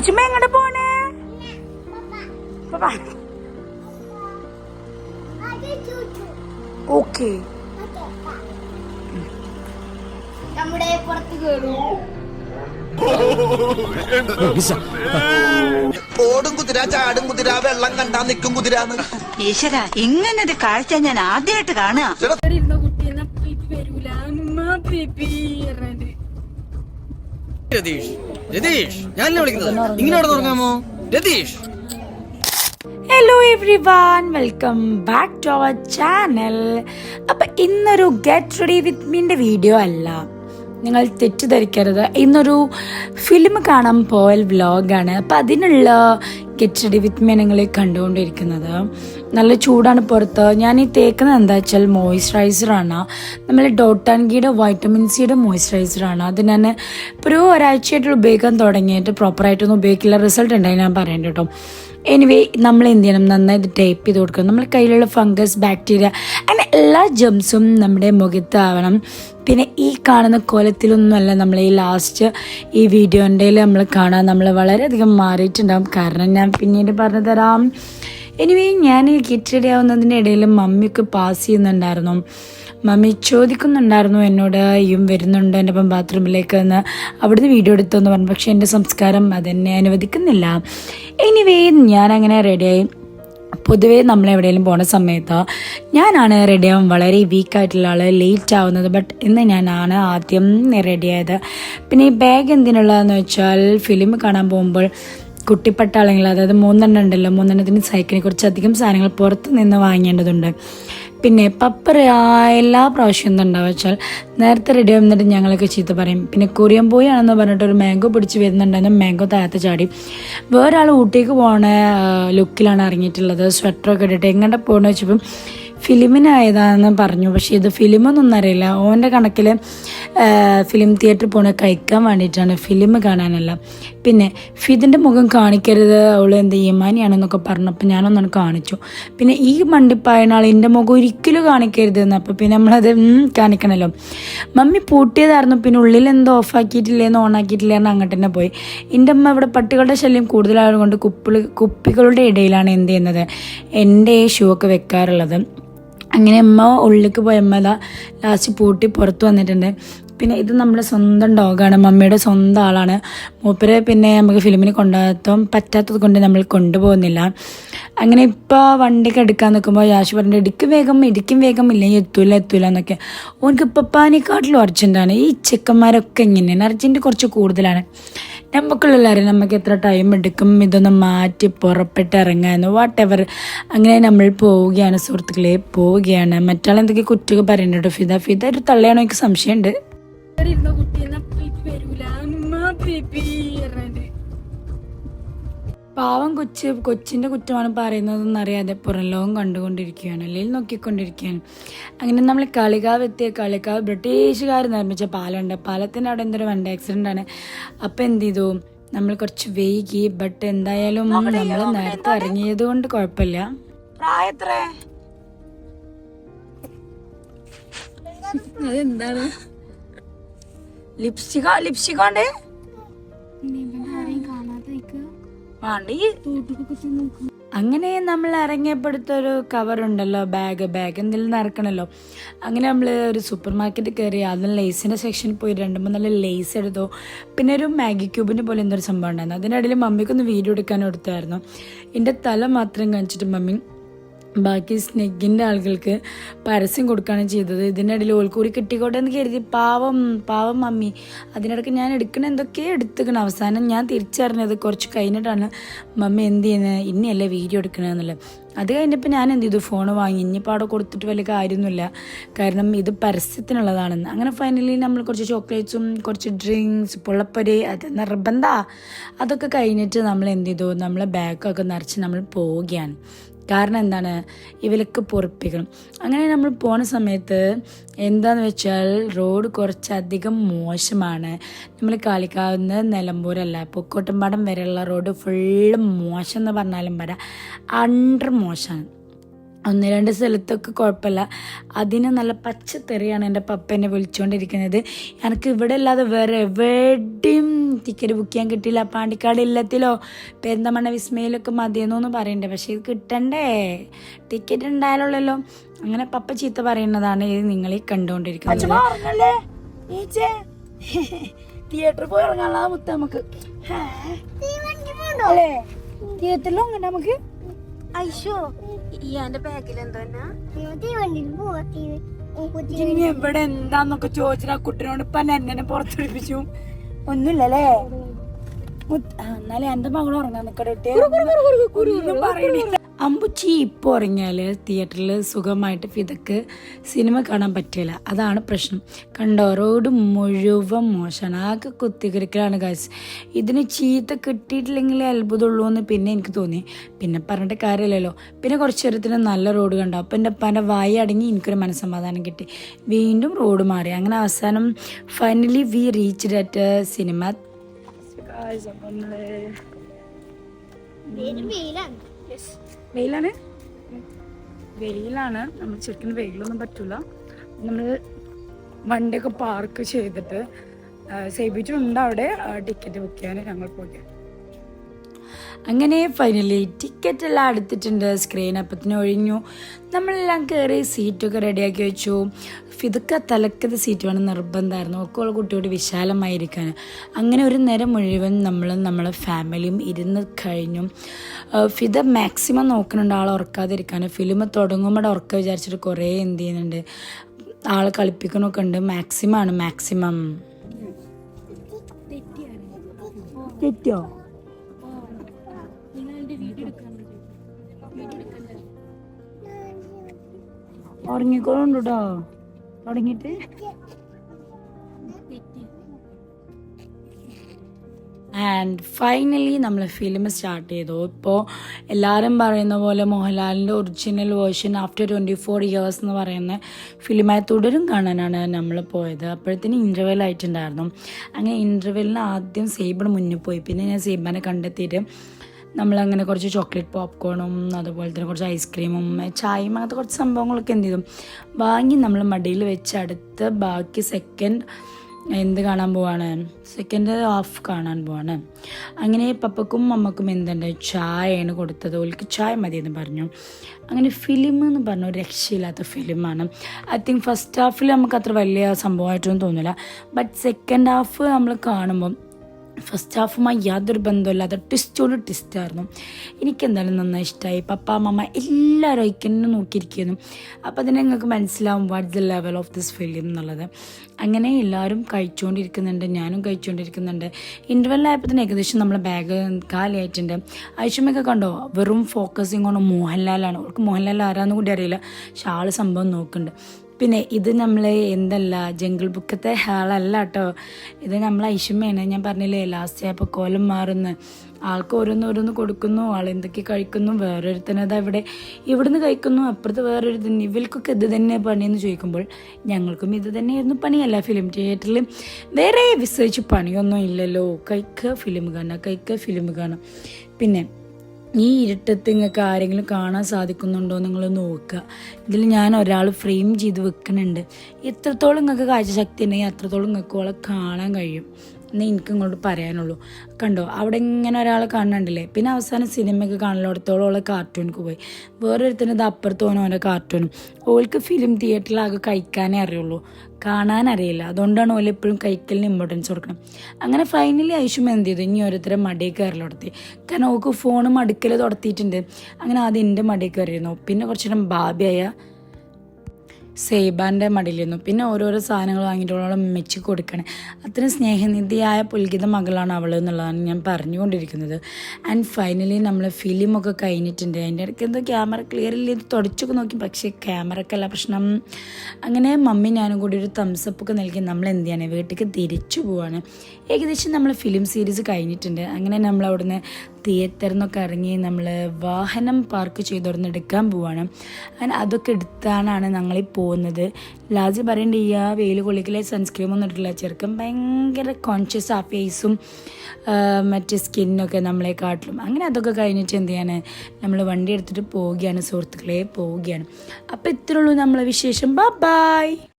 അച്ഛമ്മ എങ്ങോട്ട് പോണേ? ഓക്കെ. നമ്മുടെ പുറത്ത് കയറും ഓടും കുതിര ചാടും കുതിര വെള്ളം കണ്ടാ നിക്കും കുതിരാന്ന്. ഈശ്വര ഇങ്ങനെ ഒരു കാഴ്ച ഞാൻ ആദ്യമായിട്ട് കാണാ രതീഷ്. രതീഷ് ഞാൻ വിളിക്കുന്നത്. ഇങ്ങനെ തുടങ്ങാമോ Ratheesh. Hello everyone welcome back to our channel അപ്പം ഇന്നൊരു ഗെറ്റ് റെഡി വിത്ത് മീന്റെ വീഡിയോ അല്ല. നിങ്ങൾ തെറ്റിദ്ധരിക്കരുത്. ഇന്നൊരു ഫിലിം കാണാൻ പോയൽ വ്ലോഗാണ് അപ്പം അതിനുള്ള ഗെറ്റ് റെഡി വിത്ത് മീ നിങ്ങൾ കണ്ടുകൊണ്ടിരിക്കുന്നത്. നല്ല ചൂടാണ് പുറത്ത്. ഞാൻ ഈ തേക്കുന്നത് എന്താ വെച്ചാൽ മോയ്സ്ചറൈസറാണ് നമ്മൾ ഡോട്ടാൻഗിയുടെ വൈറ്റമിൻ സിയുടെ മോയ്സ്ചറൈസറാണ് അത് ഞാൻ ഒരു ഒരാഴ്ചയായിട്ട് ഉപയോഗിക്കാൻ തുടങ്ങിയിട്ട് പ്രോപ്പറായിട്ടൊന്നും ഉപയോഗിക്കില്ല. റിസൾട്ട് ഉണ്ടായി ഞാൻ പറയേണ്ട കേട്ടോ. എനിവേ നമ്മൾ എന്ത് ചെയ്യണം? നന്നായി ഇത് ടേപ്പ് ചെയ്ത് കൊടുക്കണം. നമ്മൾ കയ്യിലുള്ള ഫംഗസ് ബാക്ടീരിയ അങ്ങനെ എല്ലാ ജംസും നമ്മുടെ മുഖത്താവണം പിന്നെ ഈ കാണുന്ന കോലത്തിലൊന്നുമല്ല നമ്മൾ ഈ ലാസ്റ്റ് ഈ വീഡിയോന്റെ നമ്മൾ കാണാൻ നമ്മൾ വളരെയധികം മാറിയിട്ടുണ്ടാകും കാരണം ഞാൻ പിന്നീട് പറഞ്ഞു തരാം എനിവേ ഞാൻ കിറ്റ് റെഡി ഇടയിൽ മമ്മിയൊക്കെ പാസ് ചെയ്യുന്നുണ്ടായിരുന്നു. മമ്മി ചോദിക്കുന്നുണ്ടായിരുന്നു എന്നോട് ഇയും വരുന്നുണ്ട് എന്റെ ഒപ്പം ബാത്റൂമിലേക്ക് എന്ന്. അവിടുന്ന് വീഡിയോ എടുത്തെന്ന് പറഞ്ഞു. പക്ഷേ എന്റെ സംസ്കാരം അതെന്നെ അനുവദിക്കുന്നില്ല. എനിവേ ഞാനങ്ങനെ റെഡിയായി പൊതുവേ നമ്മൾ എവിടെയെങ്കിലും പോണ സമയത്ത് ഞാനാണ് റെഡിയാവും വളരെ വീക്കായിട്ടുള്ള ആൾ ലേറ്റ് ആവുന്നത്. ബട്ട് ഇന്ന് ഞാനാണ് ആദ്യം റെഡിയായത് പിന്നെ ഈ ബാഗ് എന്തിനുള്ളതെന്ന് വെച്ചാൽ ഫിലിം കാണാൻ പോകുമ്പോൾ കുട്ടിപ്പട്ടാളങ്ങൾ അതായത് മൂന്നെണ്ണം ഉണ്ടല്ലോ മൂന്നെണ്ണത്തിന് സൈക്കിളിനെ കുറിച്ച് അധികം സാധനങ്ങൾ പുറത്ത് നിന്ന് വാങ്ങേണ്ടതുണ്ട്. പിന്നെ പപ്പർ എല്ലാ പ്രാവശ്യം എന്തുണ്ടാവുക വെച്ചാൽ നേരത്തെ റെഡി ആവുന്നിട്ട് ഞങ്ങളൊക്കെ ചീത്ത പറയും. പിന്നെ കൊറിയൻ പോയി ആണെന്ന് പറഞ്ഞിട്ട് ഒരു മാംഗോ പിടിച്ച് വരുന്നുണ്ടായിരുന്നു മാംഗോ താഴത്ത് ചാടി. വേറൊരാൾ ഊട്ടിക്ക് പോണ ലുക്കിലാണ് ഇറങ്ങിയിട്ടുള്ളത്. സ്വെറ്ററൊക്കെ ഇട്ടിട്ട് എങ്ങോട്ട് പോകണമെന്ന് വെച്ചപ്പം ഫിലിമിനായതാണെന്ന് പറഞ്ഞു. പക്ഷേ ഇത് ഫിലിമൊന്നും അറിയില്ല. ഓന്റെ കണക്കിൽ ഫിലിം തിയേറ്ററിൽ പോണ കഴിക്കാൻ വേണ്ടിയിട്ടാണ് ഫിലിം കാണാനല്ല. പിന്നെ ഫിദിന്റെ മുഖം കാണിക്കരുത് അവൾ എന്ത് യമാനിയാണെന്നൊക്കെ പറഞ്ഞപ്പോൾ ഞാനൊന്നാണ് കാണിച്ചു. പിന്നെ ഈ മണ്ടിപ്പായനാൾ എന്റെ മുഖം ഒരിക്കലും കാണിക്കരുത് എന്ന് അപ്പോൾ പിന്നെ നമ്മളത് കാണിക്കണമല്ലോ മമ്മി പൂട്ടിയതായിരുന്നു പിന്നെ ഉള്ളിൽ എന്തോ ഓഫാക്കിയിട്ടില്ലേന്ന് ഓണാക്കിയിട്ടില്ലേന്ന് അങ്ങോട്ട് തന്നെ പോയി. എന്റെ അമ്മ ഇവിടെ പട്ടികളുടെ ശല്യം കൂടുതലായതുകൊണ്ട് കുപ്പിൾ കുപ്പികളുടെ ഇടയിലാണ് എന്ത് ചെയ്യുന്നത്? എന്റെ ഷൂ ഒക്കെ വെക്കാറുള്ളത്. അങ്ങനെ അമ്മ ഉള്ളിലേക്ക് പോയ അമ്മ ലാസ്റ്റ് പൂട്ടി പുറത്ത് വന്നിട്ടുണ്ട്. പിന്നെ ഇത് നമ്മുടെ സ്വന്തം ഡോഗാണ്. മമ്മിയുടെ സ്വന്തം ആളാണ്. മൂപ്പരെ പിന്നെ നമുക്ക് ഫിലിമിന് കൊണ്ടുപോകാൻ പറ്റാത്തത് കൊണ്ട് നമ്മൾ കൊണ്ടുപോകുന്നില്ല. അങ്ങനെ ഇപ്പോൾ വണ്ടിക്ക് എടുക്കാൻ നിൽക്കുമ്പോൾ യാശ് പറഞ്ഞിട്ട് ഇടിക്കും വേഗം ഇടിക്കും വേഗം ഇല്ലെങ്കിൽ എത്തൂല എത്തൂല എന്നൊക്കെ. ഓനക്ക് ഇപ്പപ്പാനെക്കാട്ടിലും അർജന്റാണ് ഈ ചെക്കന്മാരൊക്കെ ഇങ്ങനെയാണ്. അർജന്റ് കുറച്ച് കൂടുതലാണ്. നമുക്കുള്ളവരും നമുക്ക് എത്ര ടൈം എടുക്കും? ഇതൊന്ന് മാറ്റി പുറപ്പെട്ട് ഇറങ്ങാമെന്ന് വാട്ട് എവർ അങ്ങനെ നമ്മൾ പോവുകയാണ് സുഹൃത്തുക്കളെ. പോവുകയാണ്. മറ്റാളെന്തൊക്കെ കുറ്റൊക്കെ പറയുന്നുണ്ട്? ഫിദ ഫിദ ഒരു തള്ളയാണോ? എനിക്ക് സംശയമുണ്ട്. ഇരുന്ന വരൂല. അമ്മ ബേബി പറഞ്ഞിട്ട്. പാവം കൊച്ച് കൊച്ചിന്റെ കുറ്റമാണ് പറയുന്നതെന്ന് അറിയാതെ പുറം ലോകം കണ്ടുകൊണ്ടിരിക്കുകയാണ് അല്ലെങ്കിൽ നോക്കിക്കൊണ്ടിരിക്കുകയാണ്. അങ്ങനെ നമ്മൾ കളികാവ് എത്തിയ കളികാവ് ബ്രിട്ടീഷുകാർ നിർമ്മിച്ച പാലമുണ്ട്. പാലത്തിന്റെ അവിടെ എന്തൊരു വണ്ടി ആക്സിഡന്റ് ആണ്. അപ്പം എന്ത് ചെയ്തു? നമ്മൾ കുറച്ച് വൈകി ബട്ട് എന്തായാലും നമ്മൾ നേരത്തെ ഇറങ്ങിയത് കൊണ്ട് കുഴപ്പമില്ല. അതെന്താണ്? ലിപ്സ്റ്റിക ലിപ്സ്റ്റിക് വേണ്ടേ. വേണ്ടി അങ്ങനെ നമ്മൾ ഇറങ്ങിയപ്പോഴത്തൊരു കവറുണ്ടല്ലോ ബാഗ് ബാഗ് എന്തെങ്കിലും നിറക്കണല്ലോ. അങ്ങനെ നമ്മൾ ഒരു സൂപ്പർ മാർക്കറ്റ് കയറി അതിൽ ലേസിന്റെ സെക്ഷനിൽ പോയി രണ്ട് നല്ല ലേസ് എടുത്തു. പിന്നെ ഒരു മാഗി ക്യൂബിന്റെ പോലെ എന്തൊരു സംഭവം ഉണ്ടായിരുന്നു. അതിനിടയിൽ മമ്മിക്കൊന്ന് വീഡിയോ എടുക്കാൻ എടുത്തായിരുന്നു എന്റെ തല മാത്രം കാണിച്ചിട്ട് മമ്മി ബാക്കി സ്നെഗിന്റെ ആളുകൾക്ക് പരസ്യം കൊടുക്കുകയാണ് ചെയ്തത്. ഇതിനിടയിൽ ഓൽക്കൂടി കിട്ടിക്കോട്ടെ എന്ന് കരുതി. പാവം പാവം മമ്മി. അതിനിടയ്ക്ക് ഞാൻ എടുക്കണ എന്തൊക്കെയോ എടുത്തുക്കണം. അവസാനം ഞാൻ തിരിച്ചറിഞ്ഞത് കുറച്ച് കഴിഞ്ഞിട്ടാണ് മമ്മി എന്ത് ചെയ്യുന്നത്? ഇനിയല്ലേ വീഡിയോ എടുക്കണമെന്നുള്ളത് അത് കഴിഞ്ഞപ്പോൾ ഞാൻ എന്ത് ചെയ്തു? ഫോൺ വാങ്ങി. ഇനിയിപ്പോൾ അവിടെ കൊടുത്തിട്ട് വലിയ കാര്യമൊന്നുമില്ല. കാരണം ഇത് പരസ്യത്തിനുള്ളതാണെന്ന്. അങ്ങനെ ഫൈനലി നമ്മൾ കുറച്ച് ചോക്ലേറ്റ്സും കുറച്ച് ഡ്രിങ്ക്സ് പുള്ളപ്പൊരി അത് നിർബന്ധ. അതൊക്കെ കഴിഞ്ഞിട്ട് നമ്മൾ എന്ത് ചെയ്തു? നമ്മളെ ബാഗൊക്കെ നിറച്ച് നമ്മൾ പോവുകയാണ്. കാരണം എന്താണ്? ഇവർക്ക് പൊറപ്പിക്കണം. അങ്ങനെ നമ്മൾ പോണ സമയത്ത് എന്താന്ന് വെച്ചാൽ റോഡ് കുറച്ചധികം മോശമാണ്. നമ്മൾ കളിക്കാവുന്ന നിലമ്പൂരല്ല. പൊക്കോട്ടുംപാടം വരെയുള്ള റോഡ് ഫുള്ള് മോശം എന്ന് പറഞ്ഞാലും പറയാം അണ്ടർ മോശമാണ്. ഒന്ന് രണ്ട് സ്ഥലത്തൊക്കെ കുഴപ്പമില്ല. അതിന് നല്ല പച്ചത്തെറിയാണ് എന്റെ പപ്പ എന്നെ വിളിച്ചുകൊണ്ടിരിക്കുന്നത് എനിക്ക് ഇവിടെ അല്ലാതെ വേറെ എവിടെയും ടിക്കറ്റ് ബുക്ക് ചെയ്യാൻ കിട്ടിയില്ല. പാണ്ടിക്കാട് ഇല്ലത്തിലോ പെരുന്തമണ്ണ വിസ്മയിലൊക്കെ മതിയെന്നൊന്ന് പറയണ്ടേ. പക്ഷേ ഇത് കിട്ടണ്ടേ? ടിക്കറ്റ് ഉണ്ടായാലുള്ളല്ലോ. അങ്ങനെ പപ്പ ചീത്ത പറയുന്നതാണ് ഇത് നിങ്ങൾ ഈ കണ്ടുകൊണ്ടിരിക്കുന്നത് തിയേറ്ററിൽ പോയി ഇറങ്ങാനുള്ള മുത്ത നമുക്ക്. തിയേറ്ററിലും അങ്ങനെ നമുക്ക്? ഐശോ. ബാഗിൽ എന്തോ ഇനി എവിടെ എന്താന്നൊക്കെ ചോദിച്ചാ കുട്ടിനോട് ഇപ്പൊ എന്നെ പുറത്തെടുപ്പിച്ചു? ഒന്നുമില്ലല്ലേ? എന്നാലും എന്റെ മകൾ ഉറങ്ങാൻ നിക്കട്ടെ പറയണില്ല. അമ്പുച്ചി ഇപ്പോൾ ഇറങ്ങിയാൽ തിയേറ്ററിൽ സുഖമായിട്ട് ഫിതക്ക് സിനിമ കാണാൻ പറ്റില്ല. അതാണ് പ്രശ്നം. കണ്ടോ റോഡ് മുഴുവൻ മോശമാണ്. ആകെ കുത്തിക്കിരിക്കലാണ് കാശ് ഇതിന് ചീത്ത കിട്ടിയിട്ടില്ലെങ്കിലേ അത്ഭുതമുള്ളൂ എന്ന് പിന്നെ എനിക്ക് തോന്നി. പിന്നെ പറഞ്ഞിട്ട് കാര്യമില്ലല്ലോ. പിന്നെ കുറച്ച് നേരത്തിന് നല്ല റോഡ് കണ്ടോ. അപ്പം എന്റെ പന വായി അടങ്ങി എനിക്കൊരു മനസ്സമാധാനം കിട്ടി. വീണ്ടും റോഡ് മാറി. അങ്ങനെ അവസാനം finally we reach that cinema വെയിലാണ്. വെയിലാണ്? നമ്മൾ ശരിക്കും വെയിലൊന്നും പറ്റൂല. നമ്മൾ വണ്ടിയൊക്കെ പാർക്ക് ചെയ്തിട്ട് സേവിച്ചിട്ടുണ്ട് അവിടെ ടിക്കറ്റ് ബുക്ക് ചെയ്യാൻ ഞങ്ങൾ പോയി അങ്ങനെ ഫൈനലി ടിക്കറ്റ് എല്ലാം എടുത്തിട്ടുണ്ട്. സ്ക്രീൻ അപ്പത്തിന് ഒഴിഞ്ഞു. നമ്മളെല്ലാം കയറി സീറ്റൊക്കെ റെഡിയാക്കി വെച്ചു. ഇതൊക്കെ തലക്കത്തെ സീറ്റ് വേണം നിർബന്ധമായിരുന്നു. ഒക്കെ ഉള്ള കുട്ടിയോട് വിശാലമായിരിക്കാൻ അങ്ങനെ ഒരു നേരം മുഴുവൻ നമ്മൾ നമ്മളെ ഫാമിലിയും ഇരുന്ന് കഴിഞ്ഞു. ഫിത മാക്സിമം നോക്കുന്നുണ്ട് ആൾ ഉറക്കാതിരിക്കാൻ ഫിലിം തുടങ്ങുമ്പോൾ ഉറക്ക വിചാരിച്ചിട്ട് കുറേ എന്ത് ചെയ്യുന്നുണ്ട്. ആൾ കളിപ്പിക്കണമൊക്കെ ഉണ്ട്. മാക്സിമം ആണ് മാക്സിമം തെറ്റിയോ? ഉറങ്ങിക്കോളുണ്ട് തുടങ്ങിട്ട് ആൻഡ് ഫൈനലി നമ്മൾ ഫിലിം സ്റ്റാർട്ട് ചെയ്തു. ഇപ്പോൾ എല്ലാവരും പറയുന്ന പോലെ മോഹൻലാലിന്റെ original version after twenty four years എന്ന് പറയുന്ന ഫിലിമായി തുടരും കാണാനാണ് നമ്മൾ പോയത്. അപ്പോഴത്തേന് ഇന്റർവെൽ ആയിട്ടുണ്ടായിരുന്നു. അങ്ങനെ ഇന്റർവെല്ലിന് ആദ്യം സേബിന് മുന്നിൽ പോയി. പിന്നെ ഞാൻ സേബാനെ കണ്ടെത്തിയിട്ട് നമ്മളങ്ങനെ കുറച്ച് ചോക്ലേറ്റ് പോപ്കോണും അതുപോലെ തന്നെ കുറച്ച് ഐസ്ക്രീമും ചായയും അങ്ങനത്തെ കുറച്ച് സംഭവങ്ങളൊക്കെ എന്ത് ചെയ്തു. വാങ്ങി നമ്മൾ മടിയിൽ വെച്ച് അടുത്ത് ബാക്കി സെക്കൻഡ് എന്ത് കാണാൻ പോവാണ്? സെക്കൻഡ് ഹാഫ് കാണാൻ പോവാണ്. അങ്ങനെ പപ്പക്കും അമ്മക്കും എന്തുണ്ട്? ചായയാണ് കൊടുത്തത്. ഓൾക്ക് ചായ മതി എന്ന് പറഞ്ഞു. അങ്ങനെ ഫിലിം എന്ന് പറഞ്ഞ ഒരു രക്ഷയില്ലാത്ത ഫിലിമാണ് ഐ തിങ്ക് ഫസ്റ്റ് ഹാഫിൽ നമുക്ക് അത്ര വലിയ സംഭവമായിട്ടൊന്നും തോന്നില്ല ബട്ട് സെക്കൻഡ് ഹാഫ് നമ്മൾ കാണുമ്പം ഫസ്റ്റ് ഹാഫുമായി യാതൊരു ബന്ധമില്ലാതെ ട്വിസ്റ്റോട് ട്വിസ്റ്റായിരുന്നു എനിക്കെന്തായാലും നന്നായി ഇഷ്ടമായി പപ്പ മമ്മ എല്ലാവരും ഐക്കന്നെ നോക്കിയിരിക്കുന്നു. അപ്പോൾ അതിനെ നിങ്ങൾക്ക് മനസ്സിലാവും what the level of this film എന്നുള്ളത്. അങ്ങനെ എല്ലാവരും കഴിച്ചുകൊണ്ടിരിക്കുന്നുണ്ട്. ഞാനും കഴിച്ചുകൊണ്ടിരിക്കുന്നുണ്ട്. ഇന്റർവെല്ലായപ്പോൾ തന്നെ ഏകദേശം നമ്മളെ ബാഗ് കാലിയായിട്ടുണ്ട്. ഐഷമൊക്കെ കണ്ടോ? വെറും ഫോക്കസിങ് ഓൺ മോഹൻലാലാണ്. അവൾക്ക് മോഹൻലാൽ ആരാന്ന് കൂടി അറിയില്ല. പക്ഷെ ആൾ സംഭവം നോക്കുന്നുണ്ട്. പിന്നെ ഇത് നമ്മൾ എന്തല്ല ജംഗിൾ ബുക്കത്തെ ആളല്ല കേട്ടോ ഇത് നമ്മൾ ഐഷമ്മയാണ് ഞാൻ പറഞ്ഞില്ലേ ലാസ്റ്റ് ആയപ്പോൾ കോലം മാറുന്നു. ആൾക്ക് ഓരോന്ന് കൊടുക്കുന്നു ആൾ എന്തൊക്കെ കഴിക്കുന്നു വേറൊരുത്തനത് അവിടെ ഇവിടുന്ന് കഴിക്കുന്നു അപ്പുറത്ത് വേറൊരു ഇവൽക്കൊക്കെ ഇത് തന്നെ പണിയെന്ന് ചോദിക്കുമ്പോൾ ഞങ്ങൾക്കും ഇത് തന്നെയായിരുന്നു പണിയല്ല ഫിലിം തിയേറ്ററിൽ വേറെ വിസരിച്ച് പണിയൊന്നും ഇല്ലല്ലോ. കഴിക്കുക ഫിലിം കാണുക കഴിക്കുക ഫിലിം കാണുക പിന്നെ ഈ ഇരുട്ടത്ത് നിങ്ങൾക്ക് ആരെങ്കിലും കാണാൻ സാധിക്കുന്നുണ്ടോ നിങ്ങൾ നോക്കുക ഇതിൽ ഞാൻ ഒരാൾ ഫ്രെയിം ചെയ്ത് വെക്കുന്നുണ്ട് എത്രത്തോളം നിങ്ങൾക്ക് കാഴ്ച ശക്തി ഉണ്ടെങ്കിൽ അത്രത്തോളം നിങ്ങൾക്ക് ഓളെ കാണാൻ കഴിയും. എന്ന് എനിക്ക് ഇങ്ങോട്ട് പറയാനുള്ളൂ. കണ്ടോ അവിടെ ഇങ്ങനെ ഒരാളെ കാണുന്നുണ്ടല്ലേ? പിന്നെ അവസാനം സിനിമയൊക്കെ കാണലോടത്തോളം ഓളെ കാർട്ടൂണിക്ക് പോയി. വേറൊരുത്തിന് ഇത് അപ്പുറത്ത് പോകാൻ ഓരോ കാർട്ടൂണും ഓൾക്ക് ഫിലിം തിയേറ്ററിലാകെ കഴിക്കാനേ അറിയുള്ളൂ. കാണാൻ അറിയില്ല. അതുകൊണ്ടാണ് ഓല എപ്പോഴും കഴിക്കലിന് ഇമ്പോർട്ടൻസ് കൊടുക്കണം. അങ്ങനെ ഫൈനലി ഐഷും എന്ത് ചെയ്തു? ഇനി ഓരോരുത്തരെ മടിയിൽ കയറൽ തുടത്തി കാരണം ഓക്ക് ഫോൺ മടുക്കൽ തുടത്തിയിട്ടുണ്ട് അങ്ങനെ ആദ്യം എന്റെ മടിയിൽ കയറിയിരുന്നു. പിന്നെ കുറച്ചു നേരം ബാബിയായ സേബാന്റെ മടിയിലിരുന്നു. പിന്നെ ഓരോരോ സാധനങ്ങൾ വാങ്ങിയിട്ടുള്ള മെച്ചു കൊടുക്കണം. അത്രയും സ്നേഹനിധിയായ പുൽകിത മകളാണ് അവൾ എന്നുള്ളതാണ് ഞാൻ പറഞ്ഞുകൊണ്ടിരിക്കുന്നത്. ആൻഡ് ഫൈനലി നമ്മൾ ഫിലിമൊക്കെ കഴിഞ്ഞിട്ടുണ്ട്. അതിന്റെ ഇടയ്ക്ക് എന്തോ ക്യാമറ ഇല്ല ഇത് തുടച്ചൊക്കെ നോക്കി. പക്ഷേ ക്യാമറക്കല്ല പ്രശ്നം. അങ്ങനെ മമ്മി ഞാനും കൂടി ഒരു തംസപ്പ് ഒക്കെ നൽകി. നമ്മൾ എന്ത് ചെയ്യാണ്? വീട്ടിലേക്ക് തിരിച്ചു പോവാണ്. ഏകദേശം നമ്മൾ ഫിലിം സീരീസ് കഴിഞ്ഞിട്ടുണ്ട്. അങ്ങനെ നമ്മൾ അവിടുന്ന് തിയേറ്ററിൽ നിന്നൊക്കെ ഇറങ്ങി നമ്മൾ വാഹനം പാർക്ക് ചെയ്തോർന്ന് എടുക്കാൻ പോവാണ്. അങ്ങനെ അതൊക്കെ എടുത്താണാണ് ഞങ്ങൾ പോകുന്നത്. ലാസ്റ്റ് പറയേണ്ട ഈ ആ വെയിൽ കൊള്ളിക്കലെ സൺസ്ക്രീം ഒന്നും ഇട്ടില്ല ചെറുക്കൻ ഭയങ്കര കോൺഷ്യസ് ആ ഫേസും മറ്റ് സ്കിന്നൊക്കെ നമ്മളെ കാട്ടിലും. അങ്ങനെ അതൊക്കെ കഴിഞ്ഞിട്ട് എന്ത് ചെയ്യാണ് നമ്മൾ വണ്ടി എടുത്തിട്ട് പോവുകയാണ് സുഹൃത്തുക്കളെ പോവുകയാണ്. അപ്പോൾ ഇത്രയുള്ളൂ നമ്മളെ വിശേഷം. ബൈ